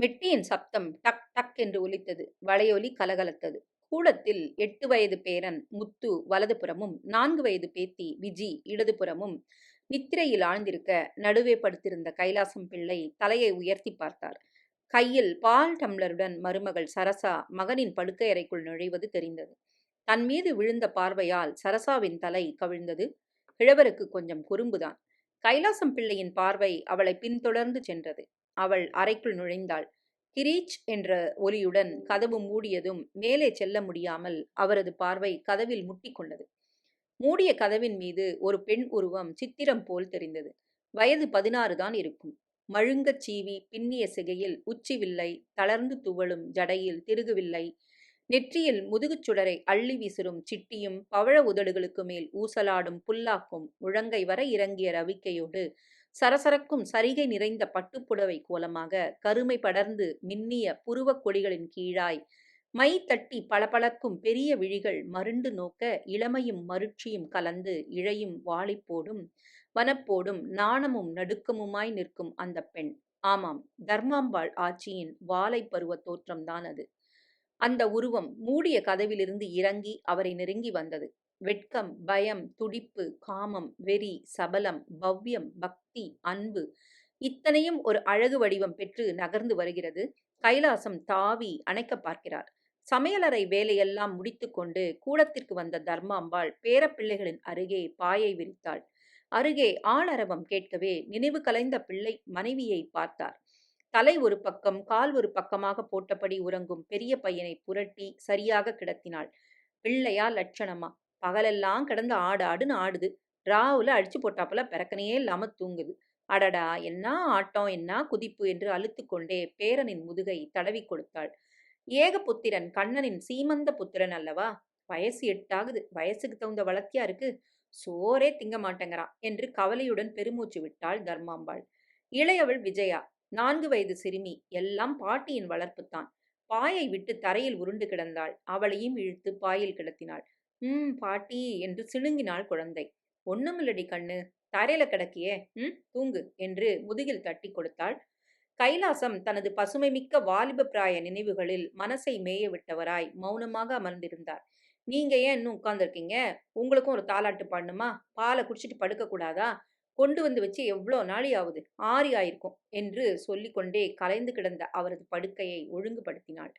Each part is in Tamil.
மெட்டியின் சப்தம் டக் டக் என்று ஒலித்தது. வளையொலி கலகலத்தது. கூடத்தில் எட்டு வயது பேரன் முத்து வலதுபுறமும் நான்கு வயது பேத்தி விஜி இடதுபுறமும் நித்திரையில் ஆழ்ந்திருக்க நடுவே படுத்திருந்த கைலாசம் பிள்ளை தலையை உயர்த்தி பார்த்தார். கையில் பால் டம்ளருடன் மருமகள் சரசா மகனின் படுக்கையறைக்குள் நுழைவது தெரிந்தது. தன் மீது விழுந்த பார்வையால் சரசாவின் தலை கவிழ்ந்தது. கிழவருக்கு கொஞ்சம் குறும்புதான். கைலாசம் பிள்ளையின் பார்வை அவளை பின்தொடர்ந்து சென்றது. அவள் அறைக்குள் நுழைந்தாள். கிரீச் என்ற ஒலியுடன் கதவு மூடியதும் மேலே செல்ல முடியாமல் அவரது பார்வை கதவில் முட்டிக்கொண்டது மூடிய கதவின் மீது ஒரு பெண் உருவம் சித்திரம் போல் தெரிந்தது. வயது பதினாறு தான் இருக்கும். மழுங்கச் சீவி பின்னிய சிகையில் உச்சிவில்லை தளர்ந்து துவளும் ஜடையில் திருகுவில்லை நெற்றியில் முதுகுச் சுடரை அள்ளி விசிறும் சிட்டியும் பவழ உதடுகளுக்கு மேல் ஊசலாடும் புல்லாக்கும் முழங்கை வரை இறங்கிய ரவிக்கையோடு சரசரக்கும் சரிகை நிறைந்த பட்டுப்புடவை கோலமாக கருமை படர்ந்து மின்னிய புருவக் கொடிகளின் கீழாய் மை தட்டி பளபளக்கும் பெரிய விழிகள் மருண்டு நோக்க இளமையும் மருட்சியும் கலந்து இழையும் வாளிப்போடும் வனப்போடும் நாணமும் நடுக்கமுமாய் நிற்கும் அந்த பெண். ஆமாம் தர்மாம்பாள் ஆட்சியின் வாலை பருவ தோற்றம்தான் அது. அந்த உருவம் மூடிய கதவிலிருந்து இறங்கி அவரை நெருங்கி வந்தது. வெட்கம் பயம் துடிப்பு காமம் வெறி சபலம் பவ்யம் பக்தி அன்பு இத்தனையும் ஒரு அழகு வடிவம் பெற்று நகர்ந்து வருகிறது. கைலாசம் தாவி அணைக்க பார்க்கிறார். சமையலறை வேலையெல்லாம் முடித்துக்கொண்டு கூடத்திற்கு வந்த தர்மாம்பாள் பேரப்பிள்ளைகளின் அருகே பாயை விரித்தாள். அருகே ஆளரவம் கேட்கவே நினைவு கலைந்த பிள்ளை மனைவியை பார்த்தார். தலை ஒரு பக்கம் கால் ஒரு பக்கமாக போட்டபடி உறங்கும் பெரிய பையனை புரட்டி சரியாக கிடத்தினாள். பிள்ளையா லட்சணமா? பகலெல்லாம் கிடந்து ஆடு ஆடுன்னு ஆடுது. ராவுல அடிச்சு போட்டாப்புல பிறக்கனையே இல்லாம தூங்குது. அடடா! என்ன ஆட்டம் என்ன குதிப்பு என்று அழுத்து கொண்டே பேரனின் முதுகை தடவி கொடுத்தாள். ஏக புத்திரன் கண்ணனின் சீமந்த புத்திரன் அல்லவா? வயசு எட்டாகுது. வயசுக்கு தகுந்த வளர்த்தியா இருக்கு? சோரே திங்க மாட்டேங்கிறான் என்று கவலையுடன் பெருமூச்சு விட்டாள் தர்மாம்பாள். இளையவள் விஜயா நான்கு வயது சிறுமி எல்லாம் பாட்டியின் வளர்ப்புத்தான். பாயை விட்டு தரையில் உருண்டு கிடந்தாள். அவளையும் இழுத்து பாயில் கிடத்தினாள். ம் பாட்டி என்று சிணுங்கினாள் குழந்தை. ஒண்ணுமில்லடி கண்ணு தரையில கிடக்கியே ம் தூங்கு என்று முதுகில் தட்டி கொடுத்தாள். கைலாசம் தனது பசுமை மிக்க வாலிப பிராய நினைவுகளில் மனசை மேய விட்டவராய் மௌனமாக அமர்ந்திருந்தார். நீங்க ஏன் இன்னும் உட்கார்ந்துருக்கீங்க? உங்களுக்கும் ஒரு தாலாட்டு பாடணுமா? பாலை குடிச்சிட்டு படுக்க கூடாதா? கொண்டு வந்து வச்சு எவ்வளோ நாளி ஆகுது ஆறி ஆயிருக்கும் என்று சொல்லிக்கொண்டே கலைந்து கிடந்த அவரது படுக்கையை ஒழுங்குபடுத்தினாள்.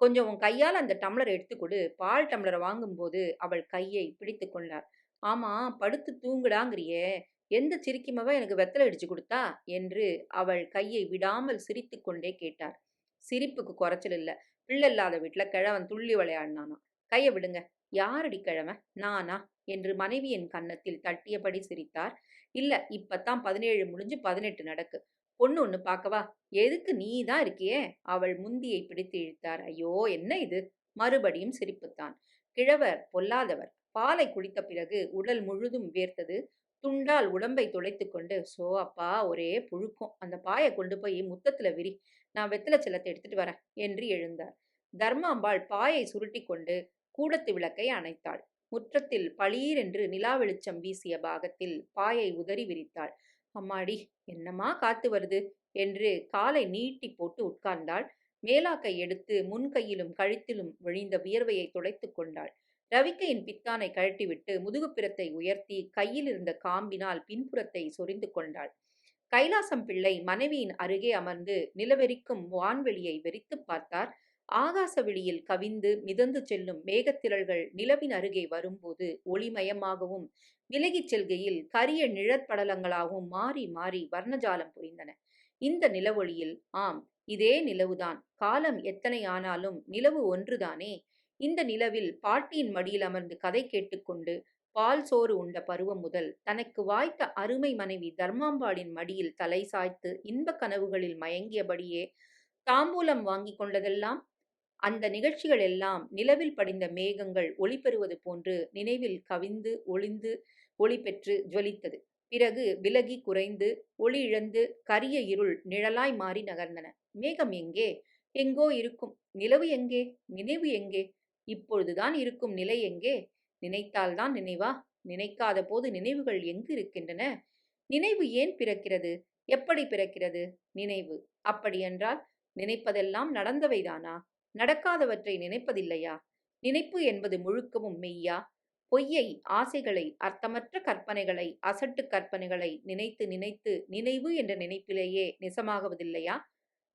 கொஞ்சம் உன் கையால் அந்த டம்ளரை எடுத்து கொடு. பால் டம்ளரை வாங்கும்போது அவள் கையை பிடித்து கொண்டார் ஆமா படுத்து தூங்குடாங்கிறியே. எந்த சிரிக்கிமவ எனக்கு வெத்தலை அடிச்சு கொடுத்தா? என்று அவள் கையை விடாமல் சிரித்து கொண்டே கேட்டார் சிரிப்புக்கு குறைச்சல் இல்லை. பிள்ளை இல்லாத வீட்டில் கிழவன் துள்ளி விளையாடினானா கையை விடுங்க. யாரடி கிழவன் நானா? என்று மனைவியின் கன்னத்தில் தட்டியபடி சிரித்தார். இல்ல இப்பத்தான் பதினேழு முடிஞ்சு பதினெட்டு நடக்கு. பொண்ணு ஒன்று பார்க்கவா எதுக்கு நீ தான் இருக்கியே? அவள் முந்தியை பிடித்து இழுத்தார். ஐயோ என்ன இது? மறுபடியும் சிரிப்புத்தான். கிழவர் பொல்லாதவர். பாலை குடித்த பிறகு உடல் முழுதும் வேர்த்தது துண்டால் உடம்பை துளைத்து கொண்டு சோ அப்பா ஒரே புழுக்கம். அந்த பாயை கொண்டு போய் முத்தத்துல விரி. நான் வெத்தலை செல்லத்தை எடுத்துட்டு வரேன் என்று எழுந்தார். தர்மாம்பாள் பாயை சுருட்டி கொண்டு கூடத்து விளக்கை அணைத்தாள். முற்றத்தில் பளீர் என்று நிலா வெளிச்சம் வீசிய பாகத்தில் பாயை உதறி விரித்தாள். அம்மாடி என்னமா காத்து வருது? என்று காலை நீட்டி போட்டு உட்கார்ந்தாள். மேலாக்கை எடுத்து முன்கையிலும் கழுத்திலும் விழிந்த வியர்வையை துடைத்து கொண்டாள். ரவிக்கையின் பித்தானை கழட்டிவிட்டு முதுகுப்பிரத்தை உயர்த்தி கையில் இருந்த காம்பினால் பின்புறத்தை சொரிந்து கொண்டாள். கைலாசம் பிள்ளை மனைவியின் அருகே அமர்ந்து நிலவெறிக்கும் வான்வெளியை வெறித்து பார்த்தார். ஆகாச வெளியில் கவிந்து மிதந்து செல்லும் மேகத்திரள்கள் நிலவின் அருகே வரும்போது ஒளிமயமாகவும் விலகிச் செல்கையில் கரிய நிழற்படலங்களாகவும் மாறி மாறி வர்ணஜாலம் புரிந்தன. இந்த நிலவொளியில் ஆம் இதே நிலவுதான். காலம் எத்தனை ஆனாலும் நிலவு ஒன்றுதானே. இந்த நிலவில் பாட்டியின் மடியில் அமர்ந்து கதை கேட்டுக்கொண்டு பால் சோறு உண்ட பருவம் முதல் தனக்கு வாய்த்த அருமை மனைவி தர்மாம்பாளின் மடியில் தலை சாய்த்து இன்பக் கனவுகளில் மயங்கியபடியே தாம்பூலம் வாங்கி கொண்டதெல்லாம் அந்த நிகழ்ச்சிகள் எல்லாம் நிலவில் படிந்த மேகங்கள் ஒளி பெறுவது போன்று நினைவில் கவிந்து ஒளிந்து ஒளி பெற்று ஜுவலித்தது பிறகு விலகி குறைந்து ஒளி இழந்து கரிய இருள் நிழலாய் மாறி நகர்ந்தன. மேகம் எங்கே? எங்கோ இருக்கும். நிலவு எங்கே? நினைவு எங்கே? இப்பொழுதுதான் இருக்கும் நிலை எங்கே? நினைத்தால்தான் நினைவா? நினைக்காத போது நினைவுகள் எங்கு இருக்கின்றன? நினைவு ஏன் பிறக்கிறது? எப்படி பிறக்கிறது? நினைவு. அப்படியென்றால் நினைப்பதெல்லாம் நடந்தவைதானா? நடக்காதவற்றை நினைப்பதில்லையா? நினைப்பு என்பது முழுக்கவும் மெய்யா? பொய்யை ஆசைகளை அர்த்தமற்ற கற்பனைகளை அசட்டு கற்பனைகளை நினைத்து நினைத்து நினைவு என்ற நினைப்பிலேயே நிசமாகுவதில்லையா?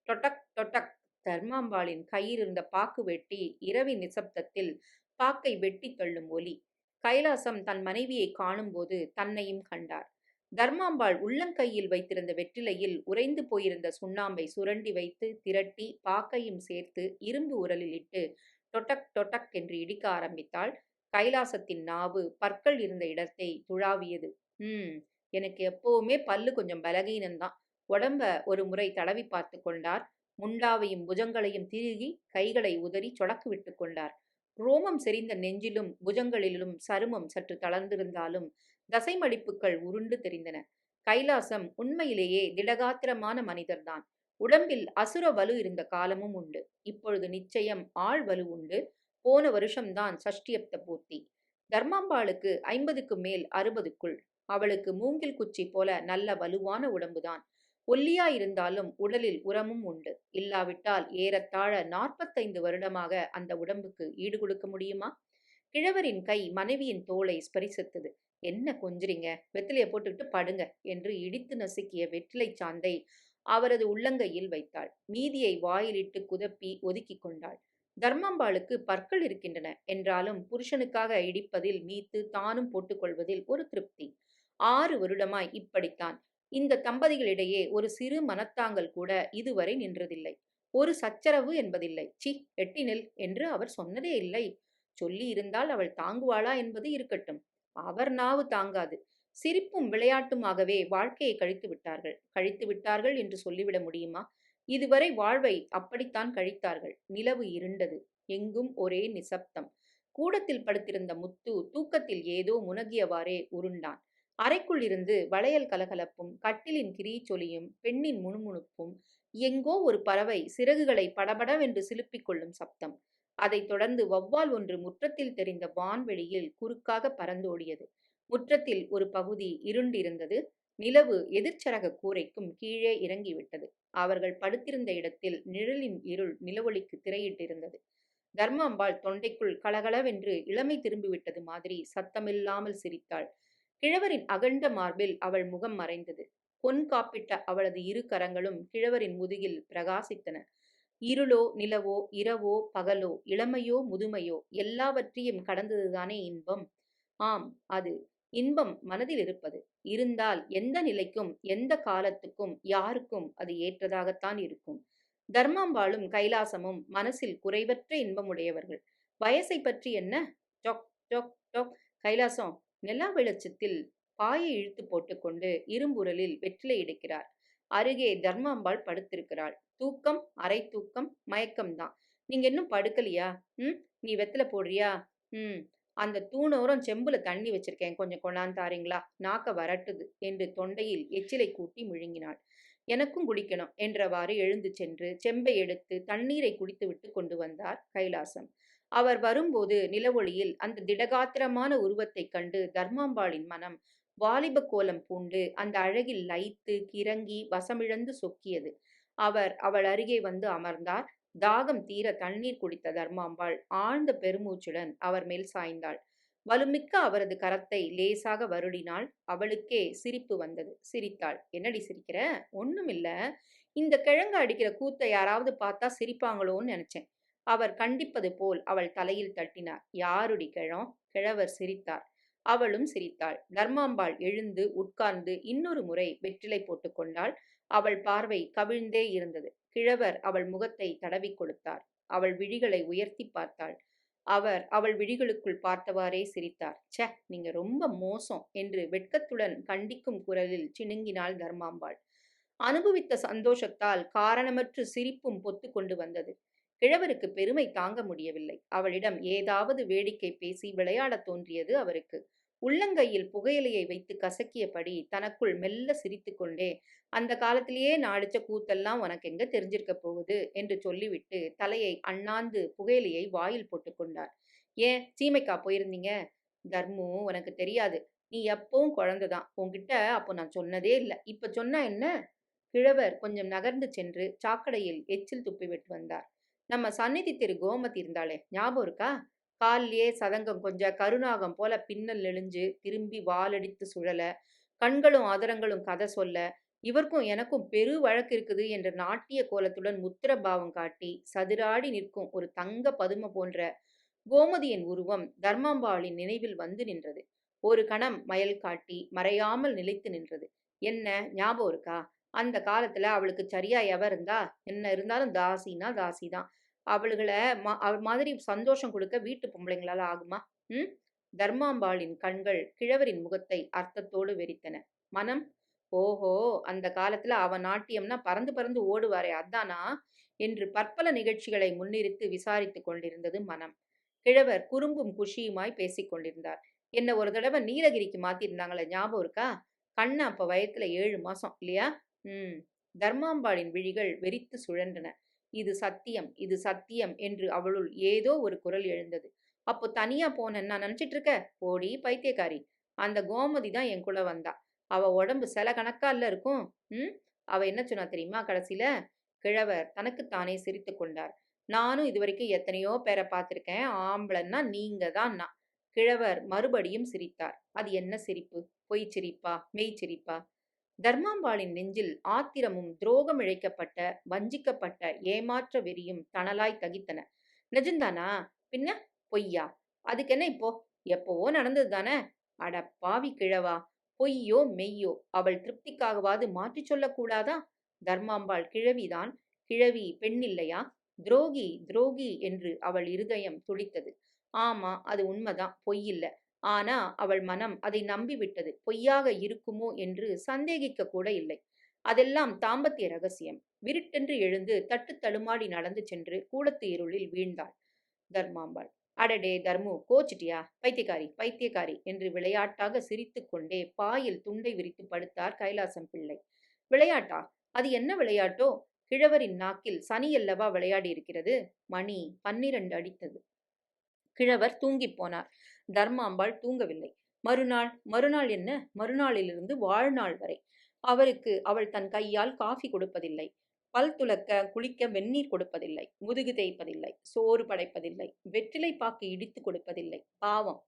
டொட்டக் டொட்டக் தர்மாம்பாளின் கையில் இருந்த பாக்கு வெட்டி இரவின் நிசப்தத்தில் பாக்கை வெட்டி தள்ளும் ஒலி. கைலாசம் தன் மனைவியை காணும்போது தன்னையும் கண்டார். தர்மாம்பாள் உள்ளங்கையில் வைத்திருந்த வெற்றிலையில் உறைந்து போயிருந்த சுண்ணாம்பை சுரண்டி வைத்து திரட்டி பாக்கையும் சேர்த்து இரும்பு உரலில் இட்டு டொட்டக் டொட்டக் என்று இடிக்க ஆரம்பித்தாள். கைலாசத்தின் நாவு பற்கள் இருந்த இடத்தை துழாவியது. ம் எனக்கு எப்பவுமே பல்லு கொஞ்சம் பலகீனம்தான் உடம்ப ஒரு முறை தடவி பார்த்து கொண்டார். முண்டாவையும் புஜங்களையும் திருகி கைகளை உதறி சொடக்கு விட்டு கொண்டார். ரோமம் செறிந்த நெஞ்சிலும் புஜங்களிலும் சருமம் சற்று தளர்ந்திருந்தாலும் தசைமடிப்புகள் உருண்டு தெரிந்தன. கைலாசம் உண்மையிலேயே திடகாத்திரமான மனிதர்தான். உடம்பில் அசுர வலு இருந்த காலமும் உண்டு. இப்பொழுது நிச்சயம் ஆள் வலு உண்டு. போன வருஷம்தான் சஷ்டியப்த பூர்த்தி. தர்மாம்பாளுக்கு ஐம்பதுக்கு மேல் அறுபதுக்குள். அவளுக்கு மூங்கில் குச்சி போல நல்ல வலுவான உடம்புதான். ஒல்லியா இருந்தாலும் உடலில் உரமும் உண்டு. இல்லாவிட்டால் ஏறத்தாழ நாற்பத்தைந்து வருடமாக அந்த உடம்புக்கு ஈடு கொடுக்க முடியுமா? கிழவரின் கை மனைவியின் தோளை ஸ்பரிசித்தது. என்ன கொஞ்சிறீங்க? வெத்திலைய போட்டுக்கிட்டு படுங்க என்று இடித்து நசுக்கிய வெற்றிலை சாந்தை அவரது உள்ளங்கையில் வைத்தாள். மீதியை வாயிலிட்டு குதப்பி ஒதுக்கி கொண்டாள். தர்மம்பாளுக்கு பற்கள் இருக்கின்றன என்றாலும் புருஷனுக்காக இடிப்பதில் மீத்து தானும் போட்டுக்கொள்வதில் ஒரு திருப்தி. ஆறு வருடமாய் இப்படித்தான். இந்த தம்பதிகளிடையே ஒரு சிறு மனத்தாங்கல் கூட இதுவரை நின்றதில்லை. ஒரு சச்சரவு என்பதில்லை. சி எட்டினில் என்று அவர் சொன்னதே இல்லை. சொல்லி இருந்தால் அவள் தாங்குவாளா என்பது இருக்கட்டும். அவர் நாவு தாங்காது. சிரிப்பும் விளையாட்டுமாகவே வாழ்க்கையை கழித்து விட்டார்கள். கழித்து விட்டார்கள் என்று சொல்லிவிட முடியுமா? இதுவரை வாழ்வை அப்படித்தான் கழித்தார்கள். நிலவு இருண்டது. எங்கும் ஒரே நிசப்தம். கூடத்தில் படுத்திருந்த முத்து தூக்கத்தில் ஏதோ முனகியவாறே உருண்டான். அறைக்குள் இருந்து வளையல் கலகலப்பும் கட்டிலின் கிரீச்சொலியும் பெண்ணின் முணுமுணுப்பும் எங்கோ ஒரு பறவை சிறகுகளை படபடவென்று சிலுப்பிக் கொள்ளும் சப்தம். அதைத் தொடர்ந்து வௌவால் ஒன்று முற்றத்தில் தெரிந்த வான்வெளியில் குறுக்காக பறந்தோடியது. முற்றத்தில் ஒரு பகுதி இருண்டிருந்தது. நிலவு எதிர்ச்சரக கூரைக்கும் கீழே இறங்கிவிட்டது. அவர்கள் படுத்திருந்த இடத்தில் நிழலின் இருள் நிலவொளிக்கு திரையிட்டிருந்தது. தர்மாம்பாள் தொண்டைக்குள் கலகலவென்று இளமை திரும்பிவிட்டது மாதிரி சத்தமில்லாமல் சிரித்தாள். கிழவரின் அகண்ட மார்பில் அவள் முகம் மறைந்தது. பொன் காப்பிட்ட அவளது இரு கரங்களும் கிழவரின் முதுகில் பிரகாசித்தன. இருளோ நிலவோ இரவோ பகலோ இளமையோ முதுமையோ எல்லாவற்றையும் கடந்ததுதானே இன்பம்? ஆம் அது இன்பம் மனதில் இருப்பது. இருந்தால் எந்த நிலைக்கும் எந்த காலத்துக்கும் யாருக்கும் அது ஏற்றதாகத்தான் இருக்கும். தர்மாம்பாளும் கைலாசமும் மனசில் குறைவற்ற இன்பமுடையவர்கள். வயசை பற்றி என்ன? டொக் டொக் டொக். கைலாசம் நிலா வெளிச்சத்தில் பாயை இழுத்து போட்டுக்கொண்டு இரும்புரலில் வெற்றிலை எடுக்கிறார் அருகே தர்மாம்பாள் படுத்திருக்கிறாள். தூக்கம் அரை தூக்கம் மயக்கம்தான் நீங்க இன்னும் படுக்கலையா? ம்? நீ வெத்தில போடுறியா? ம். அந்த தூணோரம் செம்புல தண்ணி வச்சிருக்கேன். கொஞ்சம் கொண்டாந்து தாரீங்களா? நாக்க வரட்டுது என்று தொண்டையில் எச்சிலை கூட்டி முழுங்கினாள். எனக்கும் குடிக்கணும் என்றவாறு எழுந்து சென்று செம்பை எடுத்து தண்ணீரை குடித்துவிட்டு கொண்டு வந்தார் கைலாசம். அவர் வரும்போது நிலவொளியில் அந்த திடகாத்திரமான உருவத்தைக் கண்டு தர்மாம்பாளின் மனம் வாலிப கோலம் பூண்டு அந்த அழகில் லைத்து கிறங்கி வசமிழந்து சொக்கியது. அவர் அவள் அருகே வந்து அமர்ந்தார். தாகம் தீர தண்ணீர் குடித்த தர்மாம்பாள் ஆழ்ந்த பெருமூச்சுடன் அவர் மேல் சாய்ந்தாள். வலுமிக்க அவரது கரத்தை லேசாக வருடினாள் அவளுக்கே சிரிப்பு வந்தது. சிரித்தாள். என்னடி சிரிக்கிற? ஒண்ணுமில்ல. இந்த கிழங்கு அடிக்கிற கூத்தை யாராவது பார்த்தா சிரிப்பாங்களோன்னு நினைச்சேன். அவர் கண்டிப்பது போல் அவள் தலையில் தட்டினார். யாருடி கிழம்? கிழவர் சிரித்தார். அவளும் சிரித்தாள். தர்மாம்பாள் எழுந்து உட்கார்ந்து இன்னொரு முறை வெற்றிலை போட்டுக்கொண்டாள் அவள் பார்வை கவிழ்ந்தே இருந்தது. கிழவர் அவள் முகத்தை தடவி கொடுத்தார். அவள் விழிகளை உயர்த்தி பார்த்தாள். அவர் அவள் விழிகளுக்குள் பார்த்தவாறே சிரித்தார். ச்சே நீங்க ரொம்ப மோசம் என்று வெட்கத்துடன் கண்டிக்கும் குரலில் சிணுங்கினாள் தர்மாம்பாள். அனுபவித்த சந்தோஷத்தால் காரணமற்று சிரிப்பும் பொத்து கொண்டு வந்தது. கிழவருக்கு பெருமை தாங்க முடியவில்லை. அவளிடம் ஏதாவது வேடிக்கை பேசி விளையாடத் தோன்றியது அவருக்கு. உள்ளங்கையில் புகையிலையை வைத்து கசக்கியபடி தனக்குள் மெல்ல சிரித்துக்கொண்டே அந்த காலத்திலேயே நான் கூத்தெல்லாம் உனக்கு எங்க தெரிஞ்சிருக்க போகுது? என்று சொல்லிவிட்டு தலையை அண்ணாந்து புகையிலையை வாயில் போட்டுக்கொண்டார் ஏன்? சீமைக்கா போயிருந்தீங்க? தர்மு உனக்கு தெரியாது. நீ எப்பவும் குழந்தைதான். உன்கிட்ட அப்போ நான் சொன்னதே இல்லை. இப்ப சொன்னா என்ன? கிழவர் கொஞ்சம் நகர்ந்து சென்று சாக்கடையில் எச்சில் துப்பிவிட்டு வந்தார். நம்ம சந்நிதி திரு கோமதி இருந்தாளே. ஞாபகம் இருக்கா? கால்லியே சதங்கம் கொஞ்சம் கருநாகம் போல பின்னல் நெளிஞ்சு திரும்பி வாலடித்து சுழல. கண்களும் ஆதரங்களும் கதை சொல்ல இவருக்கும் எனக்கும் பெரு வழக்கு இருக்குது என்ற நாட்டிய கோலத்துடன் முத்திர பாவம் காட்டி சதுராடி நிற்கும் ஒரு தங்க பதும போன்ற கோமதியின் உருவம் தர்மாம்பாளின் நினைவில் வந்து நின்றது. ஒரு கணம் மயல் காட்டி மறையாமல் நிலைத்து நின்றது. என்ன ஞாபகம் இருக்கா? அந்த காலத்துல அவளுக்கு சரியா எவ இருந்தா? என்ன இருந்தாலும் தாசினா தாசி தான் அவளுகளை ம- அவ மாதிரி சந்தோஷம் கொடுக்க வீட்டு பொம்பளைங்களால ஆகுமா? ம்? தர்மாம்பாளின் கண்கள் கிழவரின் முகத்தை அர்த்தத்தோடு வெறித்தன. மனம்? ஓஹோ அந்த காலத்துல அவ நாட்டியம்னா பறந்து பறந்து ஓடுவாரே அதானா? என்று பற்பல நிகழ்ச்சிகளை முன்னிறுத்து விசாரித்து கொண்டிருந்தது மனம். கிழவர் குறும்பும் குஷியுமாய் பேசிக் கொண்டிருந்தார். என்ன ஒரு தடவை நீலகிரிக்கு மாத்திருந்தாங்களே ஞாபகம் இருக்கா? கண்ணா அப்ப வயத்துல ஏழு மாசம் இல்லையா? ம். தர்மாம்பாளின் விழிகள் வெறித்து சுழன்றன. இது சத்தியம் இது சத்தியம் என்று அவளுள் ஏதோ ஒரு குரல் எழுந்தது. அப்போ தனியா போனேன்னு நான் நினைச்சிட்டு இருக்க போடி பைத்தியக்காரி. அந்த கோமதி தான் என் கூட வந்தா. அவ உடம்பு சில கணக்கால இருக்கும். ம்? அவ என்ன சொன்னா தெரியுமா கடைசியில? கிழவர் தனக்குத்தானே சிரித்து கொண்டார். நானும் இதுவரைக்கும் எத்தனையோ பேரை பார்த்துருக்கேன். ஆம்பளைன்னா நீங்க தான் நான். கிழவர் மறுபடியும் சிரித்தார். அது என்ன சிரிப்பு? பொய் சிரிப்பா? மெய் சிரிப்பா? தர்மாம்பாளின் நெஞ்சில் ஆத்திரமும் துரோகம் இழைக்கப்பட்ட வஞ்சிக்கப்பட்ட ஏமாற்ற வெறியும் தணலாய் தகித்தன. நிஜம்தானா பின்ன? பொய்யா? அதுக்கு என்ன இப்போ? எப்போவோ நடந்தது தானே? அட பாவி கிழவா பொய்யோ மெய்யோ அவள் திருப்திக்காகவாது மாற்றிச் சொல்லக்கூடாதா தர்மாம்பாள் கிழவிதான். கிழவி பெண்ணில்லையா துரோகி துரோகி என்று அவள் இருதயம் துடித்தது. ஆமா அது உண்மைதான். பொய்யில்ல ஆனா அவள் மனம் அதை நம்பிவிட்டது. பொய்யாக இருக்குமோ என்று சந்தேகிக்க கூட இல்லை. அதெல்லாம் தாம்பத்திய ரகசியம். விருட்டென்று எழுந்து தட்டு தடுமாடி நடந்து சென்று கூடத்து இருளில் வீழ்ந்தாள். தர்மாம்பாள். அடடே தர்மு கோச்சிட்டியா? பைத்தியக்காரி பைத்தியக்காரி என்று விளையாட்டாக சிரித்துக் கொண்டே பாயில் துண்டை விரித்து படுத்தார் கைலாசம் பிள்ளை. விளையாட்டா? அது என்ன விளையாட்டோ? கிழவரின் நாக்கில் சனியல்லவா விளையாடி இருக்கிறது மணி பன்னிரண்டு அடித்தது. கிழவர் தூங்கிப் போனார். தர்மாம்பாள் தூங்கவில்லை. மறுநாள் மறுநாள் என்ன? மறுநாளிலிருந்து வாழ்நாள் வரை. அவருக்கு அவள் தன் கையால் காஃபி கொடுப்பதில்லை. பல் துலக்க குளிக்க வெந்நீர் கொடுப்பதில்லை. முதுகு தேய்ப்பதில்லை. சோறு படைப்பதில்லை. வெற்றிலை பாக்கு இடித்து கொடுப்பதில்லை. பாவம்.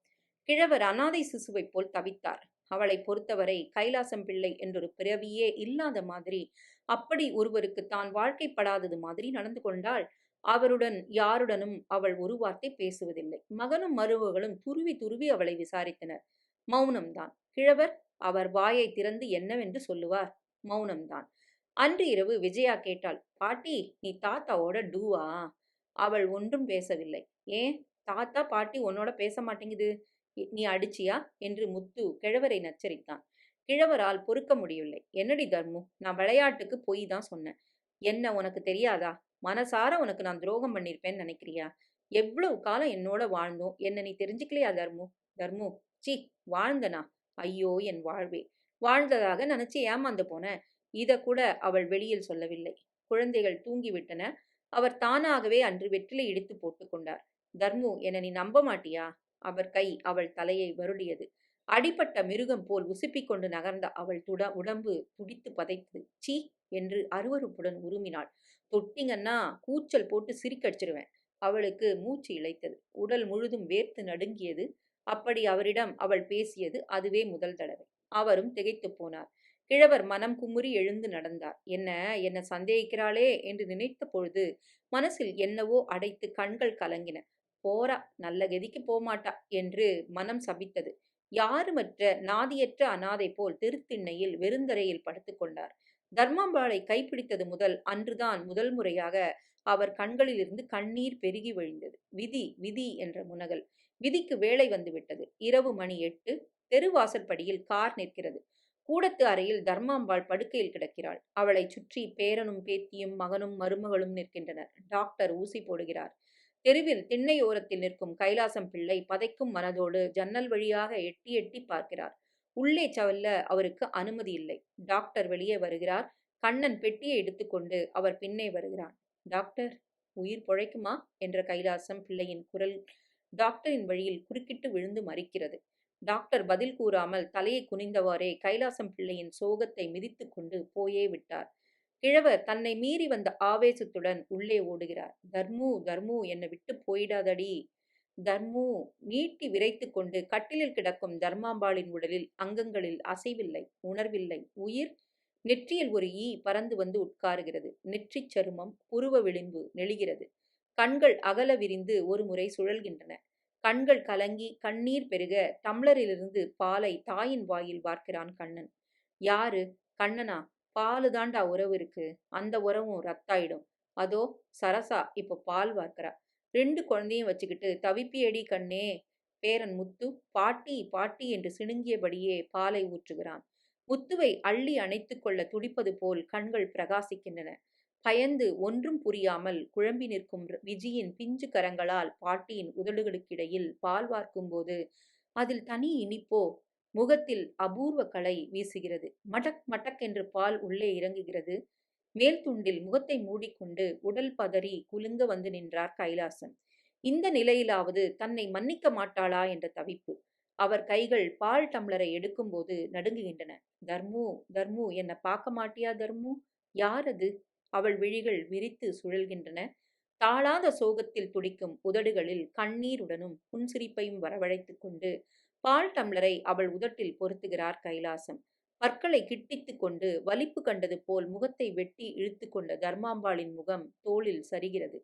கிழவர் அனாதை சிசுவைப் போல் தவித்தார். அவளை பொறுத்தவரை கைலாசம் பிள்ளை என்றொரு பிறவியே இல்லாத மாதிரி அப்படி ஒருவருக்கு தான் வாழ்க்கைப்படாதது மாதிரி நடந்து கொண்டாள். அவருடன் யாருடனும் அவள் ஒரு வார்த்தை பேசுவதில்லை. மகனும் மருமகளும் துருவி துருவி அவளை விசாரித்தனர். மௌனம்தான். கிழவர் அவர் வாயை திறந்து என்னவென்று சொல்லுவார்? மௌனம்தான். அன்று இரவு விஜயா கேட்டாள் பாட்டி நீ தாத்தாவோட டூவா? அவள் ஒன்றும் பேசவில்லை. ஏன்? தாத்தா பாட்டி உன்னோட பேச மாட்டேங்குது. நீ அடிச்சியா? என்று முத்து கிழவரை நச்சரித்தான். கிழவரால் பொறுக்க முடியவில்லை. என்னடி தர்மு? நான் விளையாட்டுக்கு பொய் தான் சொன்னேன். என்ன உனக்கு தெரியாதா? மனசார உனக்கு நான் துரோகம் பண்ணியிருப்பேன்னு நினைக்கிறியா? எவ்வளவு காலம் என்னோட வாழ்ந்தோம்? என்ன நீ தெரிஞ்சுக்கலையா தர்மு? தர்மு சி வாழ்ந்தனா? ஐயோ என் வாழ்வே. வாழ்ந்ததாக நினைச்சு ஏமாந்து போனேன் இத கூட அவள் வெளியில் சொல்லவில்லை. குழந்தைகள் தூங்கிவிட்டன. அவர் தானாகவே அன்று வெற்றிலை இடித்து போட்டு கொண்டார். தர்மு என்ன நீ நம்ப மாட்டியா? அவர் கை அவள் தலையை வருடியது. அடிபட்ட மிருகம் போல் உசுப்பிக் கொண்டு நகர்ந்த அவள் துட உடம்பு துடித்து பதைத்தது. சீ என்று அருவருப்புடன் உருமினாள். தொட்டிங்கன்னா கூச்சல் போட்டு சிரிக்கடிச்சிருவேன். அவளுக்கு மூச்சு இழைத்தது. உடல் முழுதும் வேர்த்து நடுங்கியது. அப்படி அவரிடம் அவள் பேசியது அதுவே முதல் தடவை. அவரும் திகைத்துப் போனார். கிழவர் மனம் குமுறி எழுந்து நடந்தார். என்ன என்ன சந்தேகிக்கிறாளே? என்று நினைத்த பொழுது மனசில் என்னவோ அடைத்து கண்கள் கலங்கின. போறா நல்ல கதிக்கு போமாட்டா என்று மனம் சபித்தது. யாருமற்ற நாதியற்ற அனாதை போல் திருத்திண்ணையில் வெறுந்தரையில் படுத்துக்கொண்டார் தர்மாம்பாளை கைப்பிடித்தது முதல் அன்றுதான் முதல் முறையாக அவர் கண்களிலிருந்து கண்ணீர் பெருகி வழிந்தது. விதி விதி என்ற முனகல். விதிக்கு வேலை வந்துவிட்டது. இரவு மணி எட்டு. தெருவாசற்படியில் கார் நிற்கிறது. கூடத்து அறையில் தர்மாம்பாள் படுக்கையில் கிடக்கிறாள். அவளை சுற்றி பேரனும் பேத்தியும் மகனும் மருமகளும் நிற்கின்றனர். டாக்டர் ஊசி போடுகிறார். தெருவில் திண்ணையோரத்தில் நிற்கும் கைலாசம் பிள்ளை பதைக்கும் மனதோடு ஜன்னல் வழியாக எட்டி எட்டி பார்க்கிறார். உள்ளே செல்ல அவருக்கு அனுமதி இல்லை. டாக்டர் வெளியே வருகிறார். கண்ணன் பெட்டியை எடுத்துக்கொண்டு அவர் பின்னே வருகிறான். டாக்டர் உயிர் பொழைக்குமா? என்ற கைலாசம் பிள்ளையின் குரல் டாக்டரின் வழியில் குறுக்கிட்டு விழுந்து மறிக்கிறது டாக்டர் பதில் கூறாமல் தலையை குனிந்தவாறே கைலாசம் பிள்ளையின் சோகத்தை மிதித்து கொண்டு போயே விட்டார். கிழவர் தன்னை மீறி வந்த ஆவேசத்துடன் உள்ளே ஓடுகிறார். தர்மு தர்மு என்னை விட்டு போயிடாதடி. தர்மு நீட்டி விரைத்து கொண்டு கட்டிலில் கிடக்கும் தர்மாம்பாளின் உடலில் அங்கங்களில் அசைவில்லை உணர்வில்லை. உயிர் நெற்றியில் ஒரு ஈ பறந்து வந்து உட்காருகிறது. நெற்றிச் சருமம் புருவ விளிம்பு நெளிகிறது. கண்கள் அகல விரிந்து ஒரு முறை சுழல்கின்றன. கண்கள் கலங்கி கண்ணீர் பெருக டம்ளரிலிருந்து பாலை தாயின் வாயில் வார்க்கிறான் கண்ணன். யாரு? கண்ணனா? பாலு தாண்டா உறவு இருக்கு. அந்த உறவும் ரத்தாயிடும். அதோ சரசா இப்ப பால் வார்க்கிறா. ரெண்டு குழந்தையும் வச்சுக்கிட்டு தவிப்பியடி கண்ணே பேரன் முத்து பாட்டி பாட்டி என்று சிணுங்கியபடியே பாலை ஊற்றுகிறான். முத்துவை அள்ளி அணைத்து கொள்ள துடிப்பது போல் கண்கள் பிரகாசிக்கின்றன. பயந்து ஒன்றும் புரியாமல் குழம்பி நிற்கும் விஜியின் பிஞ்சு கரங்களால் பாட்டியின் உதடுகளுக்கிடையில் பால் வார்க்கும்போது அதில் தனி இனிப்போ? முகத்தில் அபூர்வ கலை வீசுகிறது. மடக் மடக் என்று பால் உள்ளே இறங்குகிறது. மேல் துண்டில் முகத்தை மூடிக்கொண்டு உடல் பதறி குலுங்க வந்து நின்றார் கைலாசன். இந்த நிலையிலாவது தன்னை மன்னிக்க மாட்டாளா என்ற தவிப்பு. அவர் கைகள் பால் டம்ளரை எடுக்கும்போது நடுங்குகின்றன. தர்மு தர்மு என்னை பார்க்க மாட்டியா தர்மு? யார் அது? அவள் விழிகள் விரித்து சுழல்கின்றன. தாளாத சோகத்தில் துடிக்கும் உதடுகளில் கண்ணீருடனும் புன்சிரிப்பையும் வரவழைத்துக் கொண்டு பால் டம்ளரை அவள் உதட்டில் பொருத்துகிறார் கைலாசம் பற்களை கிட்டித்து கொண்டு வலிப்பு கண்டது போல் முகத்தை வெட்டி இழுத்து கொண்ட தர்மாம்பாளின் முகம் தோளில் சரிகிறது.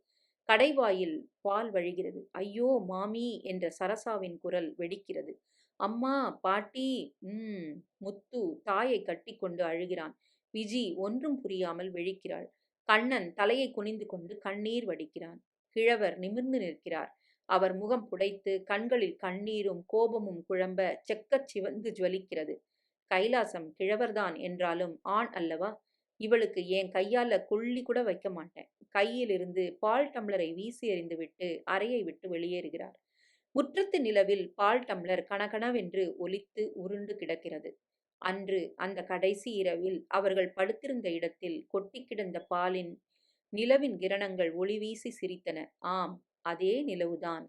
கடைவாயில் பால் வழிகிறது. ஐயோ மாமி என்ற சரசாவின் குரல் வெடிக்கிறது. அம்மா பாட்டி உம் முத்து தாயை கட்டிக்கொண்டு அழுகிறான். விஜி ஒன்றும் புரியாமல் விழிக்கிறாள். கண்ணன் தலையை குனிந்து கொண்டு கண்ணீர் வடிக்கிறான். கிழவர் நிமிர்ந்து நிற்கிறார். அவர் முகம் புடைத்து கண்களில் கண்ணீரும் கோபமும் குழம்ப செக்கச் சிவந்து ஜுவலிக்கிறது. கைலாசம் கிழவர்தான் என்றாலும் ஆண் அல்லவா? இவளுக்கு என் கையால கொள்ளி கூட வைக்க மாட்டேன். கையிலிருந்து பால் டம்ளரை வீசி எறிந்துவிட்டு அறையை விட்டு வெளியேறுகிறார். முற்றத்து நிலவில் பால் டம்ளர் கணகணவென்று ஒலித்து உருண்டு கிடக்கிறது. அன்று அந்த கடைசி இரவில் அவர்கள் படுத்திருந்த இடத்தில் கொட்டி கிடந்த பாலின் நிலவின் கிரணங்கள் ஒளி வீசி சிரித்தன. ஆம் அதே நிலவுதான்.